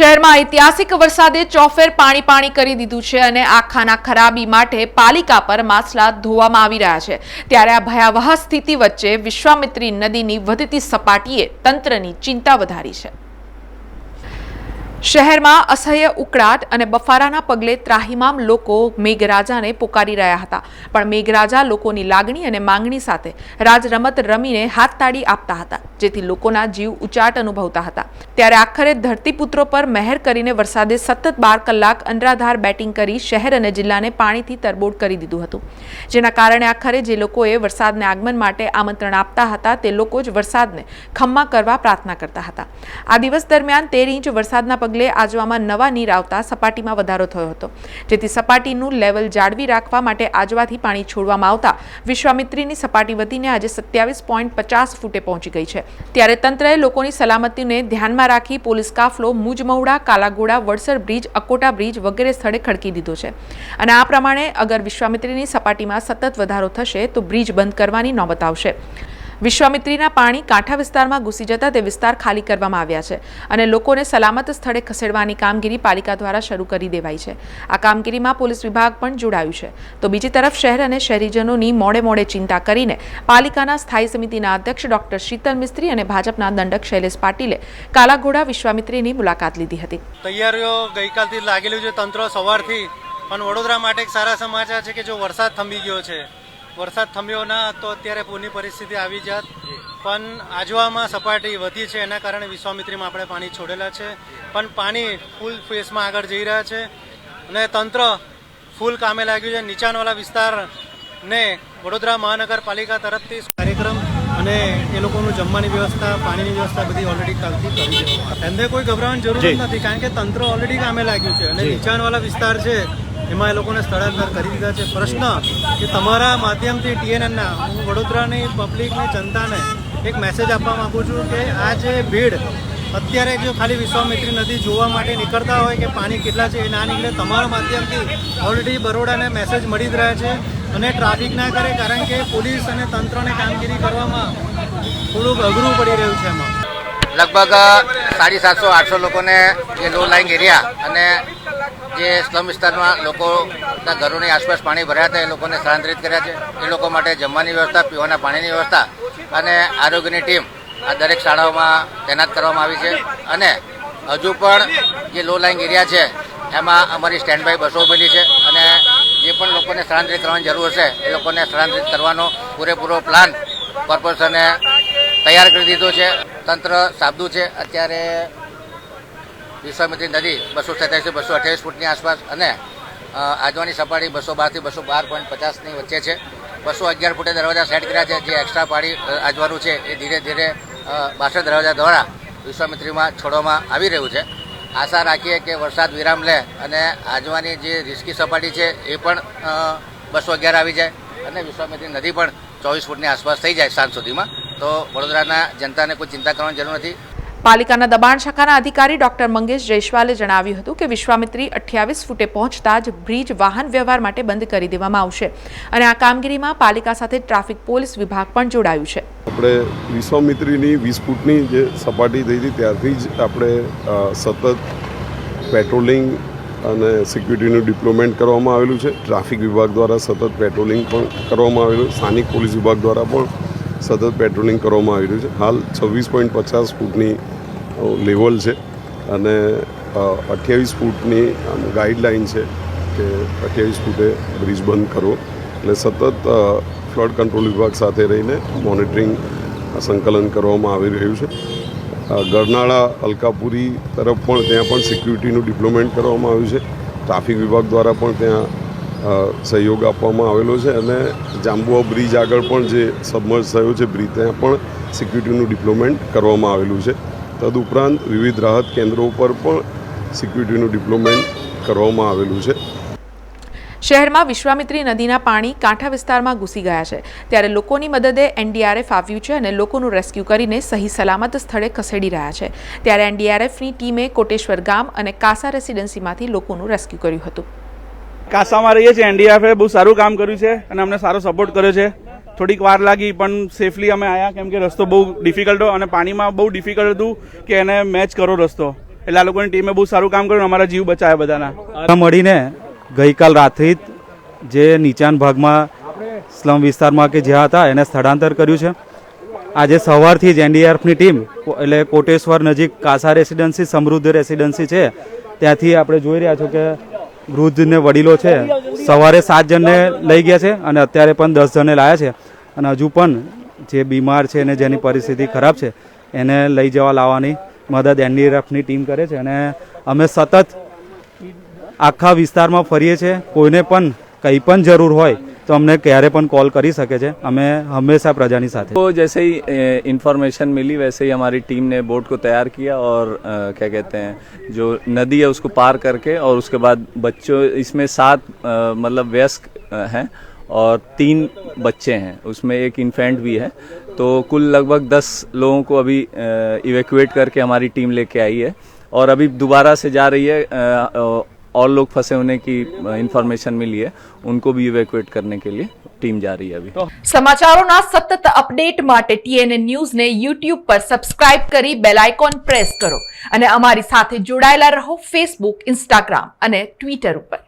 શહેરમાં ઐતિહાસિક વરસાદે ચોફેર પાણી પાણી કરી દીધું છે અને આખાના ખરાબી માટે પાલિકા પર માછલા ધોવામાં આવી રહ્યા છે. ત્યારે આ ભયાવહ સ્થિતિ વચ્ચે વિશ્વામિત્રી નદીની વધતી સપાટીએ તંત્રની ચિંતા વધારી છે. શહેરમાં અસહ્ય ઉકળાટ અને બફારાના પગલે ત્રાહિમામ લોકો મેઘરાજાને પોકારી રહ્યા હતા. પણ મેઘરાજા લોકોની લાગણી અને માંગણી સાથે રાજ રમત રમીને હાથ તાળી આપતા હતા, જેથી લોકોના જીવ ઉચાટ અનુભવતા હતા. ત્યારે આખરે ધરતીપુત્રો પર મહેર કરીને વરસાદે સતત બાર કલાક અનરાધાર બેટિંગ કરી શહેર અને જિલ્લાને પાણીથી તરબોળ કરી દીધું હતું. જેના કારણે આખરે જે લોકોએ વરસાદને આગમન માટે આમંત્રણ આપતા હતા, તે લોકો જ વરસાદને ખમ્મા કરવા પ્રાર્થના કરતા હતા. આ દિવસ દરમિયાન તેર ઇંચ વરસાદના પગલે આજવામાં નવા નીર આવતા સપાટીમાં વધારો થયો હતો. જેથી સપાટીનું લેવલ જાળવી રાખવા માટે આજવાથી પાણી છોડવામાં આવતા વિશ્વામિત્રીની સપાટી વધીને આજે સત્યાવીસ પોઈન્ટ પચાસ ફૂટે પહોંચી ગઈ છે. ત્યારે તંત્રએ લોકોની સલામતીને ધ્યાનમાં રાખી પોલીસ કાફલો મુજમહુડા કાલાગોડા, વડસર બ્રિજ, અકોટા બ્રિજ વગેરે સ્થળે ખડકી દીધો છે. અને આ પ્રમાણે અગર વિશ્વામિત્રીની સપાટીમાં સતત વધારો થશે તો બ્રિજ બંધ કરવાની નોબત આવશે. વિશ્વામિત્રીના પાણી કાંઠા વિસ્તારમાં ઘૂસી જતા તે વિસ્તાર ખાલી કરવામાં આવ્યા છે અને લોકોને સલામત સ્થળે ખસેડવાની કામગીરી પાલિકા દ્વારા શરૂ કરી દેવાઈ છે. આ કામગીરીમાં પોલીસ વિભાગ પણ જોડાયું છે. તો બીજી તરફ શહેર અને શહેરીજનોની મોડે મોડે ચિંતા કરીને પાલિકાના સ્થાયી સમિતિના અધ્યક્ષ ડોક્ટર શીતલ મિસ્ત્રી અને ભાજપના દંડક શૈલેષ પાટીલે કાલાઘોડા વિશ્વામિત્રીની મુલાકાત લીધી હતી. તૈયારીઓ ગઈકાલથી લાગેલું છે તંત્ર સવારથી. પણ વડોદરા માટે એક સારા સમાચાર છે કે જો વરસાદ થંભી ગયો છે વરસાદ થંભ્યો ના તો અત્યારે પૂરની પરિસ્થિતિ આવી જાત. પણ આજવામાં સપાટી વધી છે એના કારણે વિશ્વામિત્રીમાં આપણે પાણી છોડેલા છે. પણ પાણી ફૂલ ફેસમાં આગળ જઈ રહ્યા છે અને તંત્ર ફૂલ કામે લાગ્યું છે. નીચાણવાળા વિસ્તારને વડોદરા મહાનગરપાલિકા તરફથી કાર્યક્રમ અને એ લોકોનું જમવાની વ્યવસ્થા પાણીની વ્યવસ્થા બધી ઓલરેડી કાલથી કરી છે. એમને કોઈ ગભરાવાની જરૂર નથી કારણ કે તંત્ર ઓલરેડી કામે લાગ્યું છે અને નીચાણવાળા વિસ્તાર છે એમાં એ લોકોને સ્થળાંતર કરી દીધા છે. પ્રશ્ન કે તમારા માધ્યમથી ટીએનએનના હું વડોદરાની પબ્લિકની જનતાને એક મેસેજ આપવા માંગુ છું કે આ જે ભીડ અત્યારે જો ખાલી વિશ્વામિત્રી નદી જોવા માટે નીકળતા હોય કે પાણી કેટલા છે એ ના નીકળે તમારા માધ્યમથી ઓલરેડી બરોડાને મેસેજ મળી જ રહ્યા છે. અને ટ્રાફિક ના કરે કારણ કે પોલીસ અને તંત્રને કામગીરી કરવામાં થોડુંક અઘરું પડી રહ્યું છે એમાં. લગભગ સાડી સાતસો, આઠસો લોકોને જે લો લાઇંગ એરિયા અને જે સ્લમ વિસ્તારમાં લોકોના ઘરોની આસપાસ પાણી ભર્યા હતા, એ લોકોને સ્થળાંતરિત કર્યા છે. એ લોકો માટે જમવાની વ્યવસ્થા, પીવાના પાણીની વ્યવસ્થા અને આરોગ્યની ટીમ આ દરેક શાળાઓમાં તૈનાત કરવામાં આવી છે. અને હજુ પણ જે લો લાઇંગ એરિયા છે, એમાં અમારી સ્ટેન્ડ બાય બસો ઉભેલી છે. જે પણ લોકોને સ્થળાંતરિત કરવાની જરૂર હશે, એ લોકોને સ્થળાંતરિત કરવાનો પૂરેપૂરો પ્લાન કોર્પોરેશને તૈયાર કરી દીધો છે. તંત્ર સાબદું છે. અત્યારે વિશ્વામિત્રી નદી બસો સત્યાવીસથી બસો અઠ્યાવીસ ફૂટની આસપાસ અને આજવાની સપાટી બસો બારથી બસો બાર પોઈન્ટ પચાસની વચ્ચે છે. બસો અગિયાર ફૂટે દરવાજા સેટ કર્યા છે. જે એક્સ્ટ્રા પાણી આજવાનું છે એ ધીરે ધીરે બાસઠ દરવાજા દ્વારા વિશ્વામિત્રીમાં છોડવામાં આવી રહ્યું છે. આશા રાખીએ કે વરસાદ વિરામ લે અને આજવાની જે રિસ્કી સપાટી છે એ પણ બસો અગિયાર આવી જાય અને વિશ્વામિત્રી નદી પણ ચોવીસ ફૂટની આસપાસ થઈ જાય સાંજ સુધીમાં. તો વડોદરાના જનતાને કોઈ ચિંતા કરવાની જરૂર નથી. પાલિકાના દબાણ શાખાના અધિકારી ડોક્ટર મંગેશ જયસ્વાલે જણાવ્યું હતું કે વિશ્વામિત્રી અઠ્યાવીસ ફૂટે પહોંચતા જ બ્રિજ વાહન વ્યવહાર માટે બંધ કરી દેવામાં આવશે. અને આ કામગીરીમાં પાલિકા સાથે ટ્રાફિક પોલીસ વિભાગ પણ જોડાયું છે. આપણે વિશ્વામિત્રીની વીસ ફૂટની જે સપાટી થઈ હતી ત્યારથી જ આપણે સતત પેટ્રોલિંગ અને સિક્યુરિટીનું ડિપ્લોમેન્ટ કરવામાં આવેલું છે. ટ્રાફિક વિભાગ દ્વારા સતત પેટ્રોલિંગ પણ કરવામાં આવેલું. સ્થાનિક પોલીસ વિભાગ દ્વારા પણ સતત પેટ્રોલિંગ કરવામાં આવી રહ્યું છે. હાલ છવ્વીસ પોઈન્ટ પચાસ ફૂટની લેવલ છે અને અઠ્યાવીસ ફૂટની ગાઈડલાઇન છે કે અઠ્યાવીસ ફૂટે બ્રિજ બંધ કરવો. એટલે સતત ફ્લડ કંટ્રોલ વિભાગ સાથે રહીને મોનિટરિંગ સંકલન કરવામાં આવી રહ્યું છે. ગરનાળા, અલકાપુરી તરફ પણ ત્યાં પણ સિક્યુરિટીનું ડિપ્લોમેન્ટ કરવામાં આવ્યું છે. ટ્રાફિક વિભાગ દ્વારા પણ ત્યાં સહયોગ આપવામાં આવેલો છે અને જાંબુઆ બ્રિજ આગળ પણ જે સબમર્જ થયો છે, બ્રિજ, ત્યાં પણ સિક્યુરિટીનું ડિપ્લોમેન્ટ કરવામાં આવેલું છે. તદુપરાંત વિવિધ રાહત કેન્દ્રો ઉપર પણ સિક્યુરિટીનું ડિપ્લોમેન્ટ કરવામાં આવેલું છે. શહેરમાં વિશ્વામિત્રી નદીના પાણી કાંઠા વિસ્તારમાં ઘૂસી ગયા છે. ત્યારે લોકોની મદદે એનડીઆરએફ આવ્યું છે અને લોકોનું રેસ્ક્યુ કરીને સહી સલામત સ્થળે ખસેડી રહ્યા છે. ત્યારે એનડીઆરએફની ટીમે કોટેશ્વર ગામ અને કાસા રેસિડેન્સીમાંથી લોકોનું રેસ્ક્યુ કર્યું હતું. કાસામાં રહીએ છીએ. એનડીઆરએફે બહુ સારું કામ કર્યું છે અને અમને સારો સપોર્ટ કર્યો છે. થોડીક વાર લાગી, પણ સેફલી અમે આવ્યા કેમ કે રસ્તો બહુ ડિફિકલ્ટ હતો અને પાણીમાં બહુ ડિફિકલ્ટ હતું કે એને મેચ કરો રસ્તો. એટલે આ લોકોની ટીમે બહુ સારું કામ કર્યું અમારા જીવ બચાવ્યા બધાના. મળીને ગઈકાલ રાત્રિ જે નીચાન ભાગમાં સ્લમ વિસ્તારમાં કે જ્યાં હતા, એને સ્થળાંતર કર્યું છે. આજે સવારથી જ એનડીઆરએફની ટીમ એટલે કોટેશ્વર નજીક કાસા રેસિડન્સી સમૃદ્ધ રેસિડન્સી છે. ત્યાંથી આપણે જોઈ રહ્યા છો કે વૃદ્ધ ને વડીલો છે, સવારે સાત જણને લઈ ગયા છે અને અત્યારે પણ દસ જણને લાયા છે. અને હજુ પણ જે બીમાર છે અને જેની પરિસ્થિતિ ખરાબ છે, એને લઈ જવા લાવવાની મદદ એનડીઆરએફની ટીમ કરે છે અને અમે સતત આખા વિસ્તારમાં ફરીએ છીએ. કોઈને પણ કંઈ પણ જરૂર હોય તો અમને ક્યારે પણ કોલ કરી શકે છે અમે હંમેશા પ્રજાની સાથે तो जैसे ही इंफॉर्मेशन मिली वैसे ही हमारी टीम ने बोट को तैयार किया और अ, क्या कहते हैं जो नदी है उसको पार करके और उसके बाद बच्चों इसमें सात अ, मतलब वयस्क अ, हैं और तीन बच्चे हैं उसमें एक इन्फेंट भी है तो कुल लगभग दस लोगों को अभी इवेक्यूएट करके हमारी टीम लेके आई है और अभी दोबारा से जा रही है अ, अ, और लोग फंसे होने की इंफॉर्मेशन मिली है उनको भी इवेक्यूएट करने के लिए टीम जा रही है अभी સમાચારોના સતત અપડેટ માટે ટીએનએ ન્યૂઝને યુટ્યુબ પર સબસ્ક્રાઇબ કરી બેલ આઇકોન પ્રેસ કરો અને અમારી સાથે જોડાયેલા રહો ફેસબુક ઇન્સ્ટાગ્રામ અને ટ્વિટર ઉપર